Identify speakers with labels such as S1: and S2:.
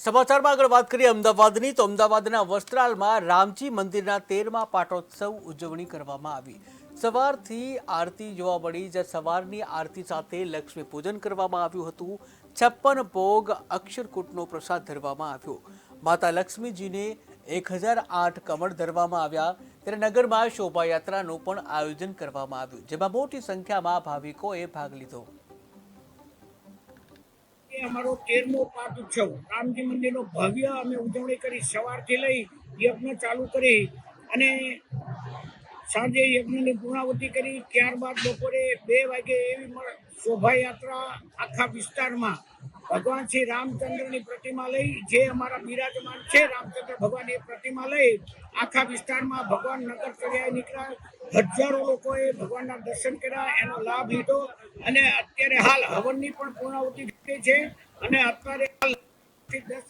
S1: સમાચારમાં આગળ વાત કરીએ અમદાવાદની, તો અમદાવાદના વસ્ત્રાલમાં રામજી મંદિરના તેરમા પાટોત્સવ ઉજવણી કરવામાં આવી. સવારથી આરતી જોવા મળી જે સવારની આરતી સાથે લક્ષ્મી પૂજન કરવામાં આવ્યું હતું. છપ્પન ભોગ અક્ષરકૂટનો પ્રસાદ ધરવામાં આવ્યો. માતા લક્ષ્મીજીને એક હજાર આઠ કમળ ધરવામાં આવ્યા. ત્યારે નગરમાં શોભાયાત્રાનું પણ આયોજન કરવામાં આવ્યું, જેમાં મોટી સંખ્યામાં ભાવિકોએ ભાગ લીધો.
S2: અમારો તેરમો પાઠ ઉત્સવ. રામજી મંદિરનો ભવ્ય અમે ઉજવણી કરી સવારથી લઈ યજ્ઞ ચાલુ કરી અને સાંજે યજ્ઞની પૂર્ણાવતી કરી, ત્યારબાદ બપોરે બે વાગે એવી શોભાયાત્રા આખા વિસ્તારમાં ભગવાન શ્રી રામચંદ્રની પ્રતિમા લઈ, જે અમારા બિરાજમાન છે, રામચંદ્ર ભગવાન એ પ્રતિમા લઈ, આખા વિસ્તારમાં ભગવાન નગર ચર્યાએ નીકળ્યા. હજારો લોકોએ ભગવાનના દર્શન કર્યા, એનો લાભ લીધો અને અત્યારે હાલ હવનની પણ પૂર્ણાવતી થઈ છે અને અત્યારે હાલ દસ